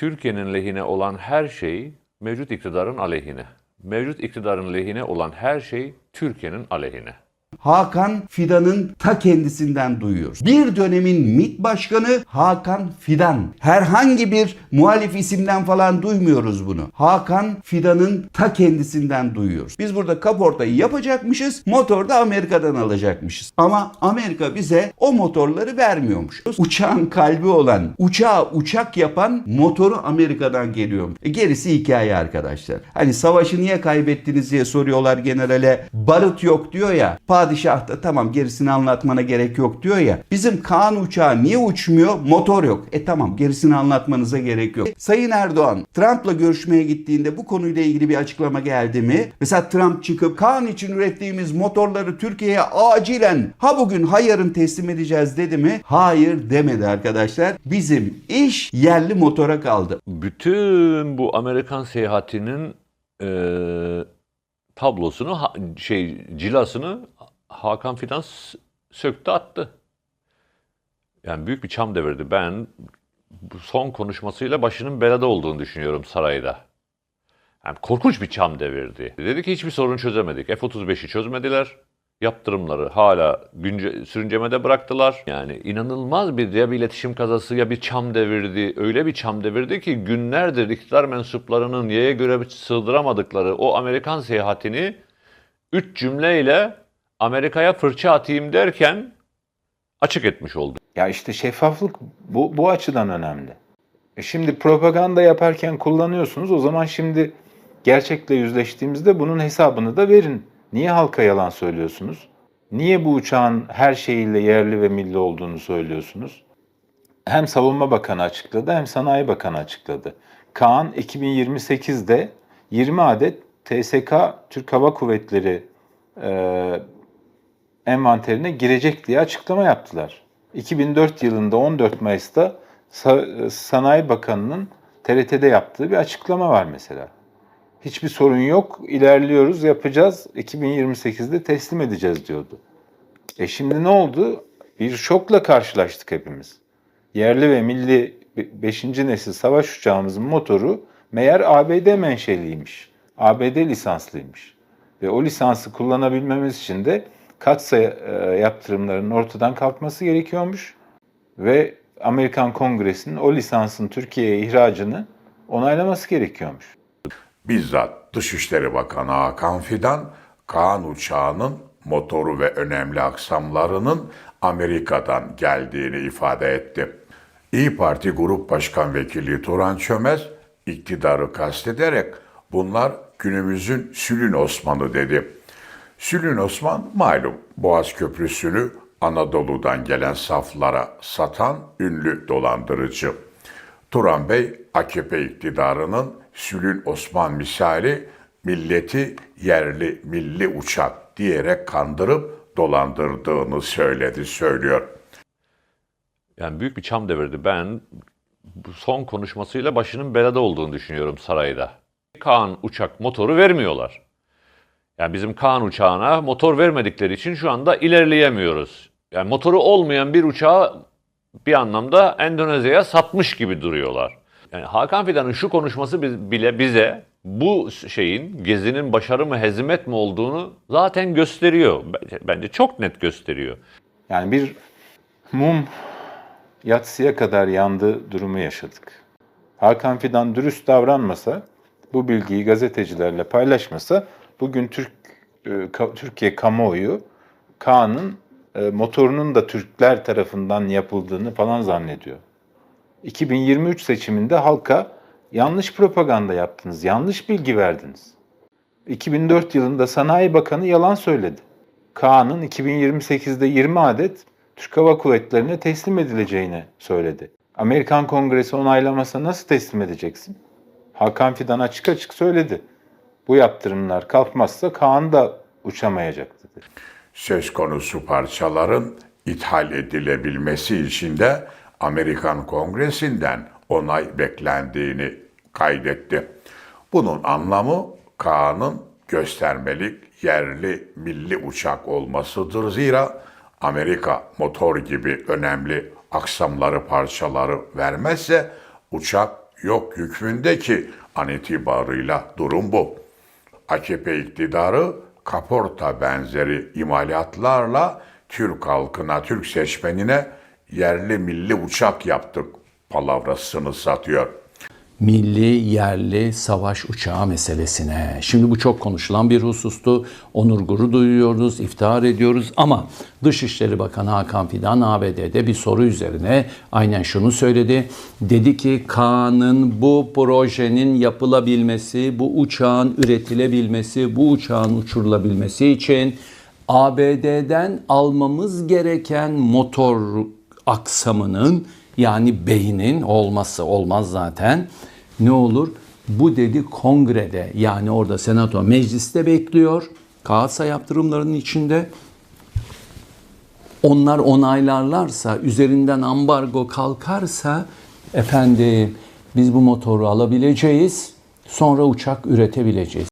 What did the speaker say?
Türkiye'nin lehine olan her şey mevcut iktidarın aleyhine. Mevcut iktidarın lehine olan her şey Türkiye'nin aleyhine. Hakan Fidan'ın ta kendisinden duyuyoruz. Bir dönemin MİT Başkanı Hakan Fidan. Herhangi bir muhalif isimden falan duymuyoruz bunu. Hakan Fidan'ın ta kendisinden duyuyoruz. Biz burada kaportayı yapacakmışız, motor da Amerika'dan alacakmışız. Ama Amerika bize o motorları vermiyormuş. Uçağın kalbi olan, uçağı uçak yapan motoru Amerika'dan geliyor. E gerisi hikaye arkadaşlar. Hani savaşı niye kaybettiniz diye soruyorlar generale. Barut yok diyor ya. Padişah da tamam gerisini anlatmana gerek yok diyor ya. Bizim Kaan uçağı niye uçmuyor? Motor yok. E tamam gerisini anlatmanıza gerek yok. Sayın Erdoğan Trump'la görüşmeye gittiğinde bu konuyla ilgili bir açıklama geldi mi? Mesela Trump çıkıp Kaan için ürettiğimiz motorları Türkiye'ye acilen ha bugün ha yarın teslim edeceğiz dedi mi? Hayır demedi arkadaşlar. Bizim iş yerli motora kaldı. Bütün bu Amerikan seyahatinin eee, tablosunu, şey cilasını Hakan Fidan söktü attı. Yani büyük bir çam devirdi. Ben son konuşmasıyla başının belada olduğunu düşünüyorum sarayda. Yani korkunç bir çam devirdi. Dedi ki hiçbir sorun çözemedik. F-35'i çözmediler. Yaptırımları hala günce, sürüncemede bıraktılar. Yani inanılmaz bir ya bir iletişim kazası ya bir çam devirdi. Öyle bir çam devirdi ki günlerdir iktidar mensuplarının yaya göre sığdıramadıkları o Amerikan seyahatini üç cümleyle Amerika'ya fırça atayım derken açık etmiş oldu. Ya işte şeffaflık bu, bu açıdan önemli. E şimdi propaganda yaparken kullanıyorsunuz. O zaman şimdi gerçekle yüzleştiğimizde bunun hesabını da verin. Niye halka yalan söylüyorsunuz? Niye bu uçağın her şeyiyle yerli ve milli olduğunu söylüyorsunuz? Hem Savunma Bakanı açıkladı hem Sanayi Bakanı açıkladı. Kaan 2028'de 20 adet TSK Türk Hava Kuvvetleri e, envanterine girecek diye açıklama yaptılar. 2004 yılında 14 Mayıs'ta Sa- Sanayi Bakanı'nın TRT'de yaptığı bir açıklama var mesela. Hiçbir sorun yok, ilerliyoruz, yapacağız, 2028'de teslim edeceğiz diyordu. E şimdi ne oldu? Bir şokla karşılaştık hepimiz. Yerli ve milli 5. nesil savaş uçağımızın motoru meğer ABD menşeliymiş. ABD lisanslıymış. Ve o lisansı kullanabilmemiz için de katsayı e, yaptırımlarının ortadan kalkması gerekiyormuş. Ve Amerikan Kongresi'nin o lisansın Türkiye'ye ihracını onaylaması gerekiyormuş. Bizzat Dışişleri Bakanı Hakan Fidan, Kaan uçağının motoru ve önemli aksamlarının Amerika'dan geldiğini ifade etti. İyi Parti Grup Başkan Vekili Turan Çömez, iktidarı kastederek bunlar günümüzün Sülün Osman'ı dedi. Sülün Osman malum Boğaz Köprüsü'nü Anadolu'dan gelen saflara satan ünlü dolandırıcı. Turan Bey AKP iktidarının Sülün Osman misali milleti yerli milli uçak diyerek kandırıp dolandırdığını söyledi söylüyor. Yani büyük bir çam devirdi. Ben son konuşmasıyla başının belada olduğunu düşünüyorum sarayda. Kaan uçak motoru vermiyorlar. Yani bizim Kaan uçağına motor vermedikleri için şu anda ilerleyemiyoruz. Yani motoru olmayan bir uçağı bir anlamda Endonezya'ya satmış gibi duruyorlar. Yani Hakan Fidan'ın şu konuşması bile bize bu şeyin gezinin başarı mı hezimet mi olduğunu zaten gösteriyor. Bence, çok net gösteriyor. Yani bir mum yatsıya kadar yandığı durumu yaşadık. Hakan Fidan dürüst davranmasa, bu bilgiyi gazetecilerle paylaşmasa bugün Türk e, Türkiye kamuoyu Kaan'ın e, motorunun da Türkler tarafından yapıldığını falan zannediyor. 2023 seçiminde halka yanlış propaganda yaptınız, yanlış bilgi verdiniz. 2004 yılında Sanayi Bakanı yalan söyledi. Kaan'ın 2028'de 20 adet Türk Hava Kuvvetleri'ne teslim edileceğini söyledi. Amerikan Kongresi onaylamasa nasıl teslim edeceksin? Hakan Fidan açık açık söyledi. Bu yaptırımlar kalkmazsa Kaan da uçamayacak dedi. Söz konusu parçaların ithal edilebilmesi için de Amerikan Kongresi'nden onay beklendiğini kaydetti. Bunun anlamı Kaan'ın göstermelik yerli milli uçak olmasıdır. Zira Amerika motor gibi önemli aksamları parçaları vermezse uçak yok hükmünde ki an itibarıyla durum bu. AKP iktidarı kaporta benzeri imalatlarla Türk halkına, Türk seçmenine yerli milli uçak yaptık palavrasını satıyor. Milli yerli savaş uçağı meselesine. Şimdi bu çok konuşulan bir husustu. Onur gurur duyuyoruz, iftihar ediyoruz ama Dışişleri Bakanı Hakan Fidan ABD'de bir soru üzerine aynen şunu söyledi. Dedi ki Kaan'ın bu projenin yapılabilmesi, bu uçağın üretilebilmesi, bu uçağın uçurulabilmesi için ABD'den almamız gereken motor aksamının yani beynin olması olmaz zaten. Ne olur? Bu dedi kongrede yani orada senato mecliste bekliyor. Kağıtsa yaptırımlarının içinde onlar onaylarlarsa, üzerinden ambargo kalkarsa efendim biz bu motoru alabileceğiz. Sonra uçak üretebileceğiz.